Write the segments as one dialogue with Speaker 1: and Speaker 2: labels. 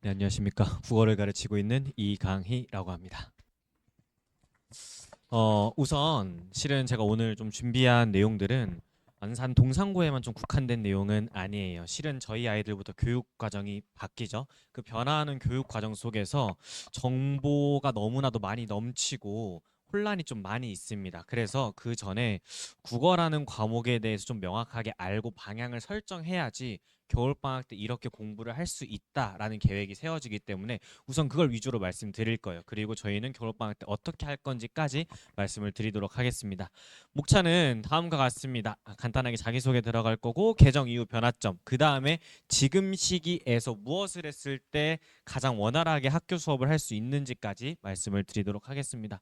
Speaker 1: 네, 안녕하십니까. 국어를 가르치고 있는 이강희라고 합니다. 어, 우선 실은 제가 오늘 좀 준비한 내용들은 안산 동산고에만 좀 국한된 내용은 아니에요. 실은 저희 아이들부터 교육 과정이 바뀌죠. 그 변화하는 교육 과정 속에서 정보가 너무나도 많이 넘치고 혼란이 좀 많이 있습니다. 그래서 그 전에 국어라는 과목에 대해서 좀 명확하게 알고 방향을 설정해야지 겨울방학 때 이렇게 공부를 할 수 있다라는 계획이 세워지기 때문에 우선 그걸 위주로 말씀드릴 거예요. 그리고 저희는 겨울방학 때 어떻게 할 건지까지 말씀을 드리도록 하겠습니다. 목차는 다음과 같습니다. 아, 간단하게 자기소개 들어갈 거고 개정 이후 변화점 그 다음에 지금 시기에서 무엇을 했을 때 가장 원활하게 학교 수업을 할 수 있는지까지 말씀을 드리도록 하겠습니다.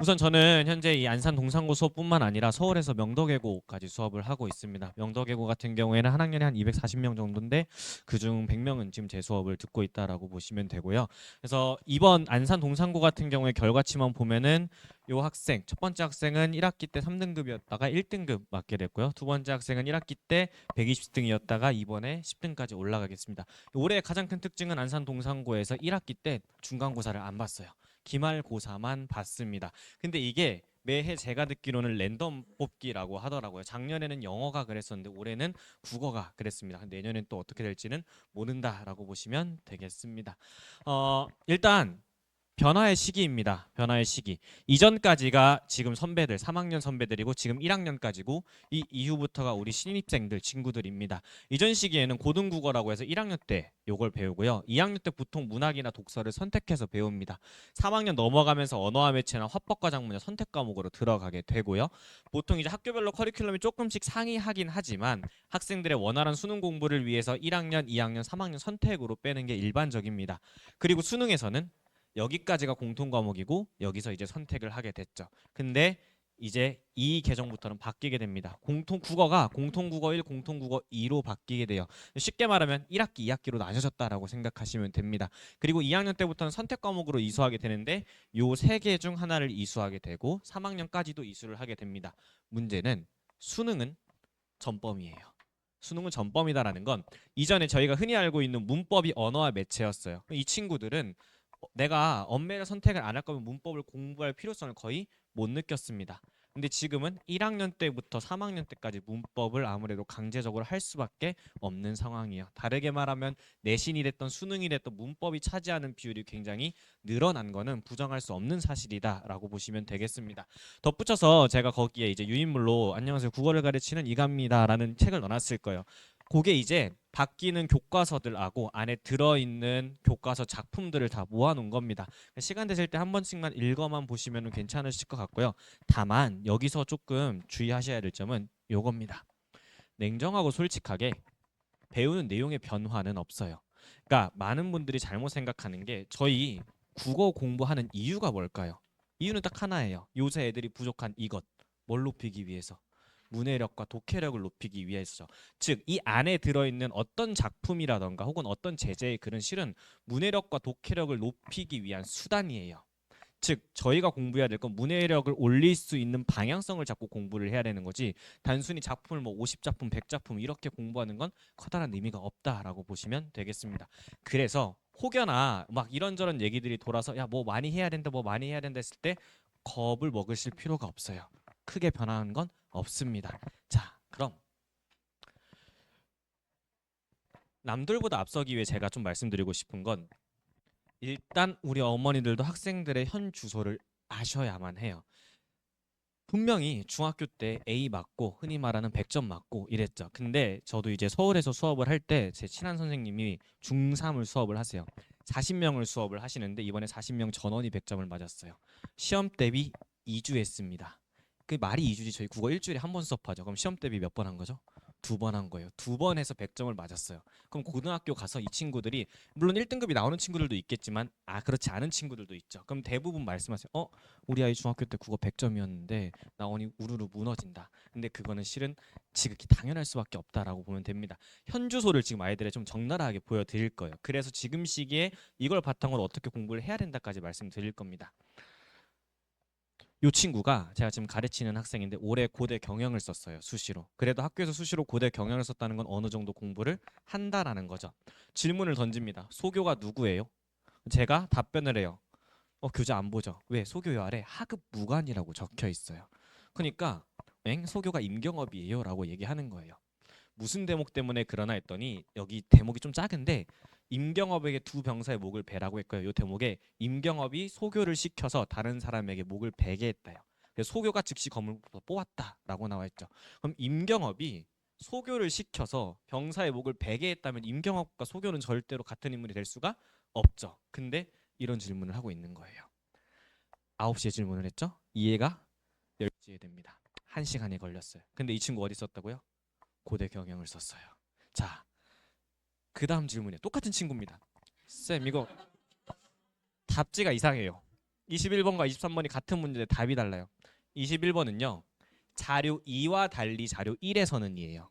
Speaker 1: 우선 저는 현재 이 안산 동산고 수업뿐만 아니라 서울에서 명덕예고까지 수업을 하고 있습니다. 명덕예고 같은 경우에는 한 학년에 한 240명 정도 인데 그중 100명은 지금 제 수업을 듣고 있다라고 보시면 되고요. 그래서 이번 안산 동산고 같은 경우에 결과치만 보면은 요 학생 첫 번째 학생은 1학기 때 3등급이었다가 1등급 맞게 됐고요. 두 번째 학생은 1학기 때 120등이었다가 이번에 10등까지 올라가겠습니다. 올해 가장 큰 특징은 안산 동산고에서 1학기 때 중간고사를 안 봤어요. 기말고사만 봤습니다. 근데 이게 매해 제가 듣기로는 랜덤 뽑기라고 하더라고요. 작년에는 영어가 그랬었는데 올해는 국어가 그랬습니다. 내년엔 또 어떻게 될지는 모른다라고 보시면 되겠습니다. 어, 일단 변화의 시기입니다. 변화의 시기. 이전까지가 지금 선배들, 3학년 선배들이고 지금 1학년까지고 이 이후부터가 우리 신입생들 친구들입니다. 이전 시기에는 고등국어라고 해서 1학년 때 요걸 배우고요. 2학년 때 보통 문학이나 독서를 선택해서 배웁니다. 3학년 넘어가면서 언어와 매체나 화법 과장문의 선택 과목으로 들어가게 되고요. 보통 이제 학교별로 커리큘럼이 조금씩 상이하긴 하지만 학생들의 원활한 수능 공부를 위해서 1학년, 2학년, 3학년 선택으로 빼는 게 일반적입니다. 그리고 수능에서는 여기까지가 공통 과목이고 여기서 이제 선택을 하게 됐죠. 근데 이제 이 개정부터는 바뀌게 됩니다. 공통 국어가 공통 국어 1, 공통 국어 2로 바뀌게 돼요. 쉽게 말하면 1학기, 2학기로 나뉘어졌다라고 생각하시면 됩니다. 그리고 2학년 때부터는 선택 과목으로 이수하게 되는데 요 세 개 중 하나를 이수하게 되고 3학년까지도 이수를 하게 됩니다. 문제는 수능은 전범이에요. 수능은 전범이다라는 건 이전에 저희가 흔히 알고 있는 문법이 언어와 매체였어요. 이 친구들은 어, 내가 엄매를 선택을 안 할 거면 문법을 공부할 필요성을 거의 못 느꼈습니다. 근데 지금은 1학년 때부터 3학년 때까지 문법을 아무래도 강제적으로 할 수밖에 없는 상황이에요. 다르게 말하면 내신이 됐던 수능이 됐던 문법이 차지하는 비율이 굉장히 늘어난 거는 부정할 수 없는 사실이다라고 보시면 되겠습니다. 덧붙여서 제가 거기에 이제 유인물로 안녕하세요 국어를 가르치는 이갑니다라는 책을 넣어놨을 거예요. 그게 이제 바뀌는 교과서들하고 안에 들어있는 교과서 작품들을 다 모아놓은 겁니다. 시간 되실 때 한 번씩만 읽어만 보시면 괜찮으실 것 같고요. 다만 여기서 조금 주의하셔야 될 점은 요겁니다. 냉정하고 솔직하게 배우는 내용의 변화는 없어요. 그러니까 많은 분들이 잘못 생각하는 게 저희 국어 공부하는 이유가 뭘까요? 이유는 딱 하나예요. 요새 애들이 부족한 이것 뭘 높이기 위해서 문해력과 독해력을 높이기 위해서 즉 이 안에 들어있는 어떤 작품이라던가 혹은 어떤 제재의 글은 실은 문해력과 독해력을 높이기 위한 수단이에요. 즉 저희가 공부해야 될 건 문해력을 올릴 수 있는 방향성을 잡고 공부를 해야 되는 거지 단순히 작품을 뭐 50작품, 100작품 이렇게 공부하는 건 커다란 의미가 없다라고 보시면 되겠습니다. 그래서 혹여나 막 이런저런 얘기들이 돌아서 야 뭐 많이 해야 된다 뭐 많이 해야 된다 했을 때 겁을 먹으실 필요가 없어요. 크게 변하는 건 없습니다. 자, 그럼 남들보다 앞서기 위해 제가 좀 말씀드리고 싶은 건 일단 우리 어머니들도 학생들의 현 주소를 아셔야만 해요. 분명히 중학교 때 A 맞고 흔히 말하는 100점 맞고 이랬죠. 근데 저도 이제 서울에서 수업을 할 때 제 친한 선생님이 중3을 수업을 하세요. 40명을 수업을 하시는데 이번에 40명 전원이 100점을 맞았어요. 시험 대비 2주 했습니다. 그 말이 2주지 저희 국어 일주일에 한 번 수업하죠. 그럼 시험 대비 몇 번 한 거죠? 두 번 한 거예요. 두 번 해서 100점을 맞았어요. 그럼 고등학교 가서 이 친구들이 물론 1등급이 나오는 친구들도 있겠지만 아 그렇지 않은 친구들도 있죠. 그럼 대부분 말씀하세요. 어 우리 아이 중학교 때 국어 100점이었는데 나오니 우르르 무너진다. 근데 그거는 실은 지극히 당연할 수밖에 없다라고 보면 됩니다. 현 주소를 지금 아이들에 좀 적나라하게 보여드릴 거예요. 그래서 지금 시기에 이걸 바탕으로 어떻게 공부를 해야 된다까지 말씀드릴 겁니다. 요 친구가 제가 지금 가르치는 학생인데 올해 고대 경영을 썼어요 수시로. 그래도 학교에서 수시로 고대 경영을 썼다는 건 어느 정도 공부를 한다라는 거죠. 질문을 던집니다. 소교가 누구예요? 제가 답변을 해요. 어 교재 안 보죠. 왜? 소교요 아래 하급 무관이라고 적혀 있어요. 그러니까 엥? 소교가 임경업이에요라고 얘기하는 거예요. 무슨 대목 때문에 그러나 했더니 여기 대목이 좀 작은데 임경업에게 두 병사의 목을 베라고 했고요. 이 대목에 임경업이 소교를 시켜서 다른 사람에게 목을 베게 했다요. 소교가 즉시 검을 뽑았다라고 나와 있죠. 그럼 임경업이 소교를 시켜서 병사의 목을 베게 했다면 임경업과 소교는 절대로 같은 인물이 될 수가 없죠. 근데 이런 질문을 하고 있는 거예요. 9시에 질문을 했죠. 이해가 10시에 됩니다. 1시간이 걸렸어요. 근데 이 친구 어디 썼다고요? 고대 경영을 썼어요. 자, 그 다음 질문에 똑같은 친구입니다. 쌤 이거 답지가 이상해요. 21번과 23번이 같은 문제인데 답이 달라요. 21번은요. 자료 2와 달리 자료 1에서는 이에요.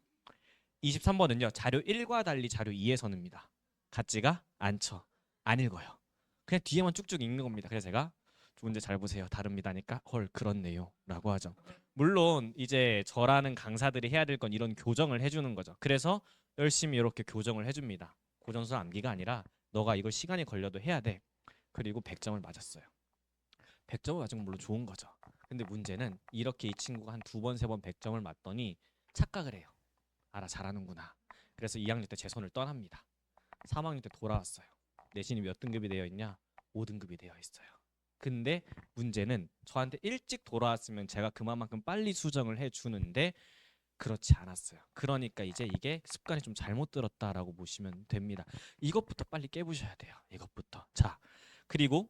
Speaker 1: 23번은요. 자료 1과 달리 자료 2에서는입니다. 같지가 않죠. 안 읽어요. 그냥 뒤에만 쭉쭉 읽는 겁니다. 그래서 제가 문제 잘 보세요. 다릅니다니까 헐 그렇네요. 라고 하죠. 물론 이제 저라는 강사들이 해야 될 건 이런 교정을 해주는 거죠. 그래서 열심히 이렇게 교정을 해줍니다. 고전수 암기가 아니라 너가 이걸 시간이 걸려도 해야 돼. 그리고 100점을 맞았어요. 100점을 맞은 건 물론 좋은 거죠. 근데 문제는 이렇게 이 친구가 한 두 번 세 번 100점을 맞더니 착각을 해요. 알아 잘하는구나. 그래서 2학년 때 제 손을 떠납니다. 3학년 때 돌아왔어요. 내신이 몇 등급이 되어 있냐? 5등급이 되어 있어요. 근데 문제는 저한테 일찍 돌아왔으면 제가 그만큼 빨리 수정을 해 주는데 그렇지 않았어요. 그러니까 이제 이게 습관이 좀 잘못 들었다라고 보시면 됩니다. 이것부터 빨리 깨부셔야 돼요. 이것부터. 자, 그리고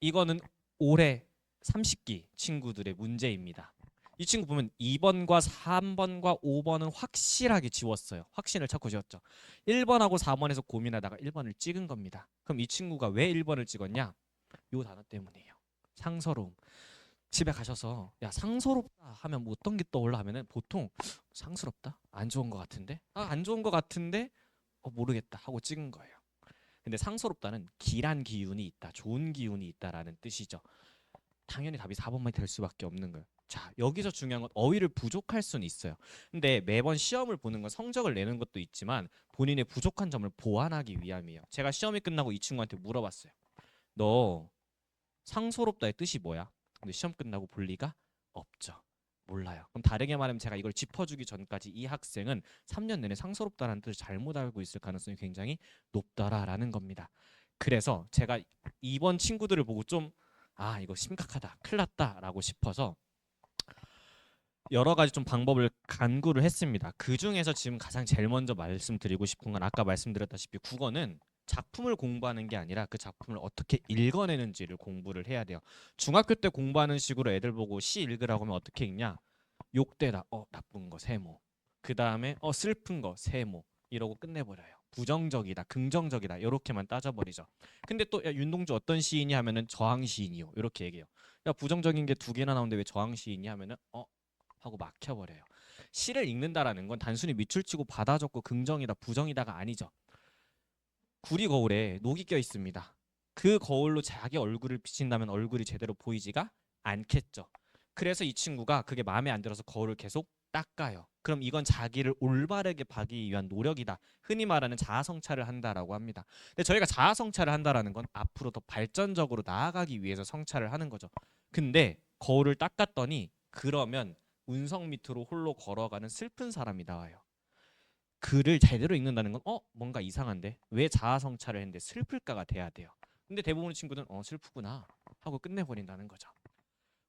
Speaker 1: 이거는 올해 30기 친구들의 문제입니다. 이 친구 보면 2번과 3번과 5번은 확실하게 지웠어요. 확신을 찾고 지웠죠. 1번하고 4번에서 고민하다가 1번을 찍은 겁니다. 그럼 이 친구가 왜 1번을 찍었냐? 요 단어 때문이에요. 상서로움. 집에 가셔서 야 상서롭다 하면 뭐 어떤 게 떠올라 하면은 보통 상스럽다 안 좋은 것 같은데 아 안 좋은 것 같은데 어 모르겠다 하고 찍은 거예요. 근데 상서롭다는 기란 기운이 있다, 좋은 기운이 있다라는 뜻이죠. 당연히 답이 4번만이 될 수밖에 없는 거예요. 자 여기서 중요한 건 어휘를 부족할 수는 있어요. 근데 매번 시험을 보는 건 성적을 내는 것도 있지만 본인의 부족한 점을 보완하기 위함이에요. 제가 시험이 끝나고 이 친구한테 물어봤어요. 너 상소롭다의 뜻이 뭐야? 근데 시험 끝나고 볼 리가 없죠. 몰라요. 그럼 다르게 말하면 제가 이걸 짚어주기 전까지 이 학생은 3년 내내 상서롭다라는 뜻을 잘못 알고 있을 가능성이 굉장히 높다라는 겁니다. 그래서 제가 이번 친구들을 보고 좀 아 이거 심각하다, 큰났다라고 싶어서 여러 가지 좀 방법을 간구를 했습니다. 그 중에서 지금 가장 제일 먼저 말씀드리고 싶은 건 아까 말씀드렸다시피 국어는 작품을 공부하는 게 아니라 그 작품을 어떻게 읽어내는지를 공부를 해야 돼요. 중학교 때 공부하는 식으로 애들 보고 시 읽으라고 하면 어떻게 읽냐? 욕대다. 어 나쁜 거 세모. 그 다음에 어 슬픈 거 세모. 이러고 끝내버려요. 부정적이다, 긍정적이다 이렇게만 따져버리죠. 근데 또 야, 윤동주 어떤 시인이 하면은 저항 시인이요 이렇게 얘기해요. 야 부정적인 게 두 개나 나오는데 왜 저항 시인이 하면은 어 하고 막혀버려요. 시를 읽는다라는 건 단순히 밑줄 치고 받아 적고 긍정이다, 부정이다가 아니죠. 구리 거울에 녹이 껴 있습니다. 그 거울로 자기 얼굴을 비친다면 얼굴이 제대로 보이지가 않겠죠. 그래서 이 친구가 그게 마음에 안 들어서 거울을 계속 닦아요. 그럼 이건 자기를 올바르게 봐기 위한 노력이다. 흔히 말하는 자아 성찰을 한다라고 합니다. 근데 저희가 자아 성찰을 한다라는 건 앞으로 더 발전적으로 나아가기 위해서 성찰을 하는 거죠. 근데 거울을 닦았더니 그러면 운석 밑으로 홀로 걸어가는 슬픈 사람이 나와요. 글을 제대로 읽는다는 건 어 뭔가 이상한데 왜 자아 성찰을 했는데 슬플까가 돼야 돼요. 근데 대부분의 친구들은 어 슬프구나 하고 끝내버린다는 거죠.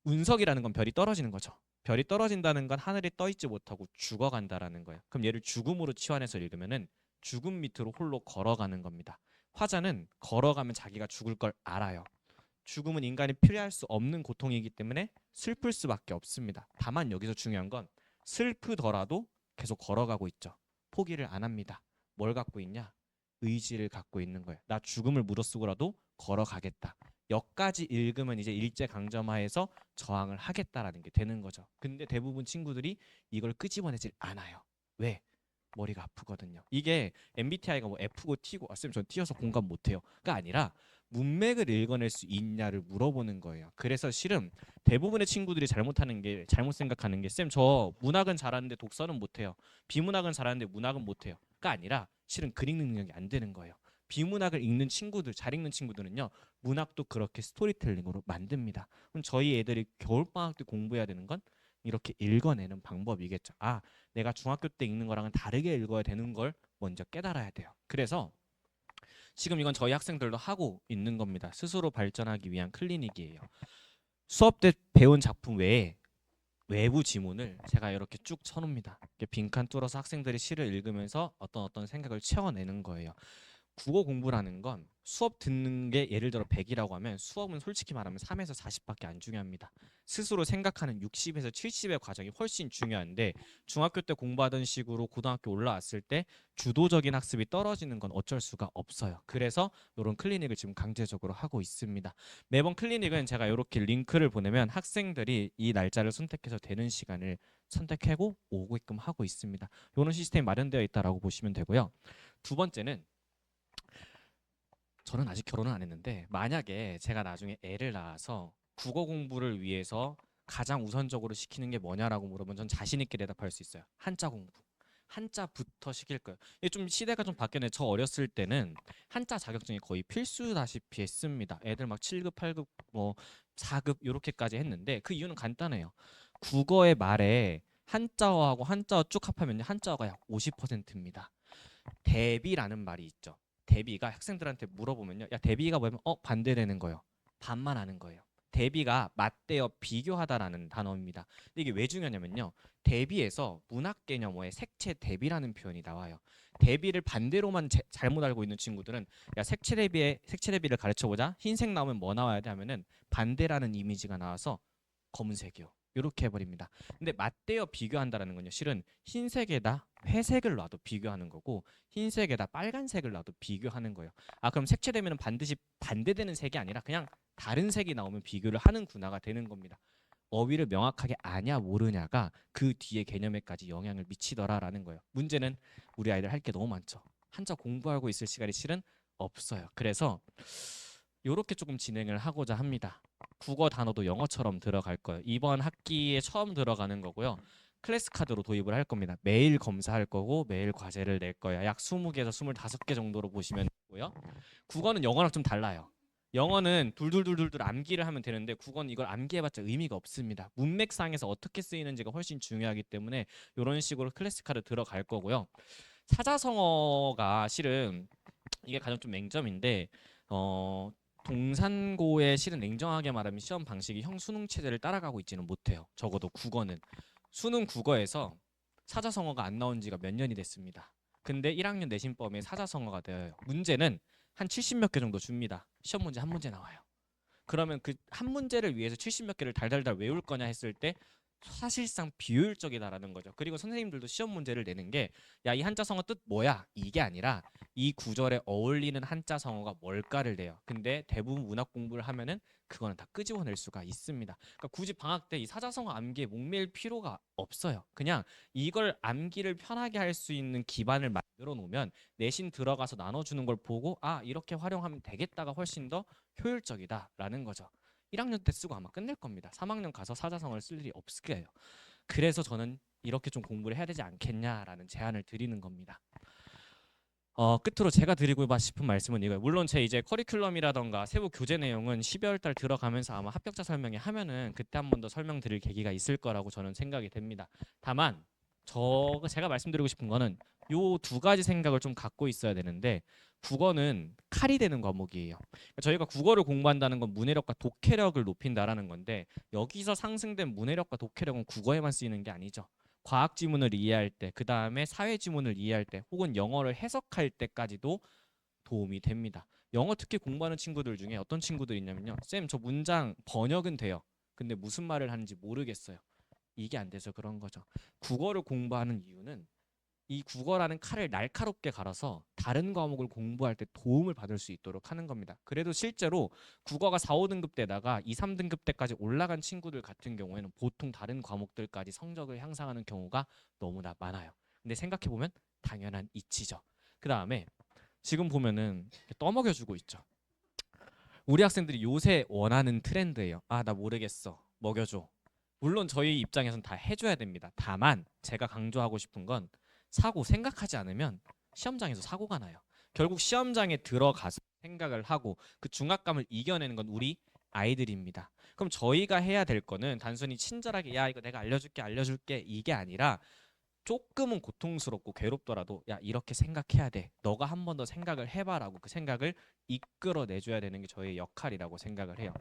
Speaker 1: 운석이라는 건 별이 떨어지는 거죠. 별이 떨어진다는 건 하늘에 떠 있지 못하고 죽어간다라는 거예요. 그럼 얘를 죽음으로 치환해서 읽으면은 죽음 밑으로 홀로 걸어가는 겁니다. 화자는 걸어가면 자기가 죽을 걸 알아요. 죽음은 인간이 피할 수 없는 고통이기 때문에 슬플 수밖에 없습니다. 다만 여기서 중요한 건 슬프더라도 계속 걸어가고 있죠. 포기를 안 합니다. 뭘 갖고 있냐? 의지를 갖고 있는 거예요. 나 죽음을 무릅쓰고라도 걸어가겠다. 여기까지 읽으면 이제 일제 강점하에서 저항을 하겠다라는 게 되는 거죠. 근데 대부분 친구들이 이걸 끄집어내질 않아요. 왜? 머리가 아프거든요. 이게 MBTI가 뭐 F고 T고 아, 쌤, 전 T여서 공감 못해요. 가 아니라 문맥을 읽어낼 수 있냐를 물어보는 거예요. 그래서 실은 대부분의 친구들이 잘못하는 게 잘못 생각하는 게 쌤 저 문학은 잘하는데 독서는 못해요. 비문학은 잘하는데 문학은 못해요.가 아니라 실은 그림 능력이 안 되는 거예요. 비문학을 읽는 친구들, 잘 읽는 친구들은요, 문학도 그렇게 스토리텔링으로 만듭니다. 그럼 저희 애들이 겨울방학 때 공부해야 되는 건 이렇게 읽어내는 방법이겠죠. 아, 내가 중학교 때 읽는 거랑은 다르게 읽어야 되는 걸 먼저 깨달아야 돼요. 그래서 지금 이건 저희 학생들도 하고 있는 겁니다. 스스로 발전하기 위한 클리닉이에요. 수업 때 배운 작품 외에 외부 지문을 제가 이렇게 쭉 쳐놓습니다. 빈칸 뚫어서 학생들이 시를 읽으면서 어떤 어떤 생각을 채워내는 거예요. 국어 공부라는 건 수업 듣는 게 예를 들어 100이라고 하면 수업은 솔직히 말하면 3에서 40밖에 안 중요합니다. 스스로 생각하는 60에서 70의 과정이 훨씬 중요한데 중학교 때 공부하던 식으로 고등학교 올라왔을 때 주도적인 학습이 떨어지는 건 어쩔 수가 없어요. 그래서 이런 클리닉을 지금 강제적으로 하고 있습니다. 매번 클리닉은 제가 이렇게 링크를 보내면 학생들이 이 날짜를 선택해서 되는 시간을 선택하고 오게끔 하고 있습니다. 이런 시스템이 마련되어 있다라고 보시면 되고요. 두 번째는 저는 아직 결혼을 안 했는데 만약에 제가 나중에 애를 낳아서 국어 공부를 위해서 가장 우선적으로 시키는 게 뭐냐라고 물으면 전 자신 있게 대답할 수 있어요. 한자 공부. 한자부터 시킬 거예요. 이게 좀 시대가 좀 바뀌었네. 저 어렸을 때는 한자 자격증이 거의 필수다시피 했습니다. 애들 막 7급, 8급, 뭐 4급 이렇게까지 했는데 그 이유는 간단해요. 국어의 말에 한자어하고 한자어 쭉 합하면 한자어가 약 50%입니다. 대비라는 말이 있죠. 대비가 학생들한테 물어보면요. 야 대비가 뭐냐면 어 반대되는 거예요. 반만 하는 거예요. 대비가 맞대어 비교하다라는 단어입니다. 근데 이게 왜 중요하냐면요. 대비에서 문학 개념어에 색채 대비라는 표현이 나와요. 대비를 반대로만 제- 잘못 알고 있는 친구들은 야 색채 대비에 색채 대비를 가르쳐 보자. 흰색 나오면 뭐 나와야 돼 하면은 반대라는 이미지가 나와서 검은색이요. 이렇게 해버립니다. 근데 맞대어 비교한다라는 건요. 실은 흰색에다 회색을 놔도 비교하는 거고 흰색에다 빨간색을 놔도 비교하는 거예요. 아 그럼 색채되면 반드시 반대되는 색이 아니라 그냥 다른 색이 나오면 비교를 하는 구나가 되는 겁니다. 어휘를 명확하게 아냐 모르냐가 그 뒤에 개념에까지 영향을 미치더라라는 거예요. 문제는 우리 아이들 할 게 너무 많죠. 한자 공부하고 있을 시간이 실은 없어요. 그래서 이렇게 조금 진행을 하고자 합니다. 국어 단어도 영어처럼 들어갈 거예요. 이번 학기에 처음 들어가는 거고요. 클래스 카드로 도입을 할 겁니다. 매일 검사할 거고 매일 과제를 낼 거예요. 약 20개에서 25개 정도로 보시면 되고요. 국어는 영어랑 좀 달라요. 영어는 둘둘둘둘둘 암기를 하면 되는데 국어는 이걸 암기해봤자 의미가 없습니다. 문맥상에서 어떻게 쓰이는지가 훨씬 중요하기 때문에 이런 식으로 클래스 카드 들어갈 거고요. 사자성어가 실은 이게 가장 좀 맹점인데 어 동산고의 실은 냉정하게 말하면 시험 방식이 형 수능 체제를 따라가고 있지는 못해요. 적어도 국어는 수능 국어에서 사자성어가 안 나온 지가 몇 년이 됐습니다. 근데 1학년 내신법에 사자성어가 되어요. 문제는 한 70몇 개 정도 줍니다. 시험 문제 한 문제 나와요. 그러면 그 한 문제를 위해서 70몇 개를 달달달 외울 거냐 했을 때 사실상 비효율적이다라는 거죠. 그리고 선생님들도 시험 문제를 내는 게 야 이 한자 성어 뜻 뭐야 이게 아니라 이 구절에 어울리는 한자 성어가 뭘까를 내요. 근데 대부분 문학 공부를 하면은 그거는 다 끄집어낼 수가 있습니다. 그러니까 굳이 방학 때 이 사자성어 암기에 목매일 필요가 없어요. 그냥 이걸 암기를 편하게 할 수 있는 기반을 만들어 놓으면 내신 들어가서 나눠주는 걸 보고 아 이렇게 활용하면 되겠다가 훨씬 더 효율적이다라는 거죠. 1학년 때 쓰고 아마 끝낼 겁니다. 3학년 가서 사자성어를 쓸 일이 없을 거예요. 그래서 저는 이렇게 좀 공부를 해야 되지 않겠냐라는 제안을 드리는 겁니다. 어, 끝으로 제가 드리고 싶은 말씀은 이거예요. 물론 제 이제 커리큘럼이라던가 세부 교재 내용은 12월 달 들어가면서 아마 합격자 설명회 하면은 그때 한 번 더 설명드릴 계기가 있을 거라고 저는 생각이 됩니다. 다만 저 제가 말씀드리고 싶은 거는 요 두 가지 생각을 좀 갖고 있어야 되는데 국어는 칼이 되는 과목이에요. 그러니까 저희가 국어를 공부한다는 건 문해력과 독해력을 높인다라는 건데 여기서 상승된 문해력과 독해력은 국어에만 쓰이는 게 아니죠. 과학 지문을 이해할 때, 그 다음에 사회 지문을 이해할 때, 혹은 영어를 해석할 때까지도 도움이 됩니다. 영어 특히 공부하는 친구들 중에 어떤 친구들이 있냐면요. 쌤, 저 문장 번역은 돼요. 근데 무슨 말을 하는지 모르겠어요. 이게 안 돼서 그런 거죠. 국어를 공부하는 이유는 이 국어라는 칼을 날카롭게 갈아서 다른 과목을 공부할 때 도움을 받을 수 있도록 하는 겁니다. 그래도 실제로 국어가 4, 5등급 때다가 2, 3등급 때까지 올라간 친구들 같은 경우에는 보통 다른 과목들까지 성적을 향상하는 경우가 너무나 많아요. 근데 생각해 보면 당연한 이치죠. 그 다음에 지금 보면은 이렇게 떠먹여 주고 있죠. 우리 학생들이 요새 원하는 트렌드예요. 아, 나 모르겠어. 먹여 줘. 물론 저희 입장에선 다 해줘야 됩니다. 다만 제가 강조하고 싶은 건 사고 생각하지 않으면 시험장에서 사고가 나요. 결국 시험장에 들어가서 생각을 하고 그 중압감을 이겨내는 건 우리 아이들입니다. 그럼 저희가 해야 될 거는 단순히 친절하게 야 이거 내가 알려줄게 알려줄게 이게 아니라 조금은 고통스럽고 괴롭더라도 야 이렇게 생각해야 돼. 너가 한 번 더 생각을 해봐라고 그 생각을 이끌어내줘야 되는 게 저희의 역할이라고 생각을 해요.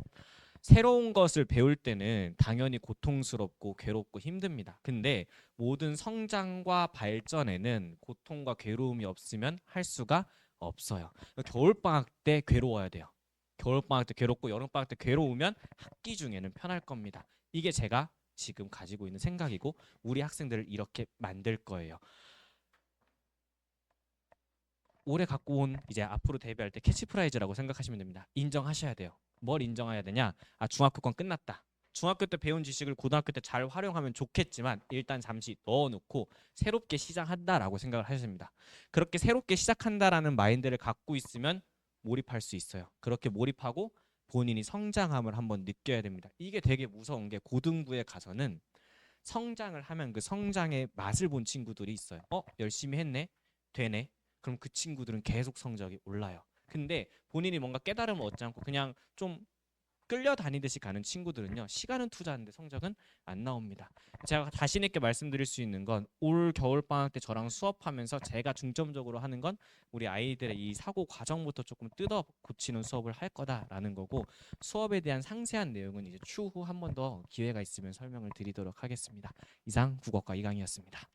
Speaker 1: 새로운 것을 배울 때는 당연히 고통스럽고 괴롭고 힘듭니다. 근데 모든 성장과 발전에는 고통과 괴로움이 없으면 할 수가 없어요. 겨울 방학 때 괴로워야 돼요. 겨울 방학 때 괴롭고 여름 방학 때 괴로우면 학기 중에는 편할 겁니다. 이게 제가 지금 가지고 있는 생각이고 우리 학생들을 이렇게 만들 거예요. 올해 갖고 온 이제 앞으로 데뷔할 때 캐치프라이즈라고 생각하시면 됩니다. 인정하셔야 돼요. 뭘 인정해야 되냐? 아 중학교 건 끝났다. 중학교 때 배운 지식을 고등학교 때 잘 활용하면 좋겠지만 일단 잠시 넣어놓고 새롭게 시작한다라고 생각을 하십니다. 그렇게 새롭게 시작한다라는 마인드를 갖고 있으면 몰입할 수 있어요. 그렇게 몰입하고 본인이 성장함을 한번 느껴야 됩니다. 이게 되게 무서운 게 고등부에 가서는 성장을 하면 그 성장의 맛을 본 친구들이 있어요. 어 열심히 했네, 되네. 그럼 그 친구들은 계속 성적이 올라요. 근데 본인이 뭔가 깨달음을 얻지 않고 그냥 좀 끌려다니듯이 가는 친구들은요 시간은 투자하는데 성적은 안 나옵니다. 제가 자신 있게 말씀드릴 수 있는 건 올 겨울 방학 때 저랑 수업하면서 제가 중점적으로 하는 건 우리 아이들의 이 사고 과정부터 조금 뜯어 고치는 수업을 할 거다라는 거고 수업에 대한 상세한 내용은 이제 추후 한 번 더 기회가 있으면 설명을 드리도록 하겠습니다. 이상 국어과 이강이었습니다.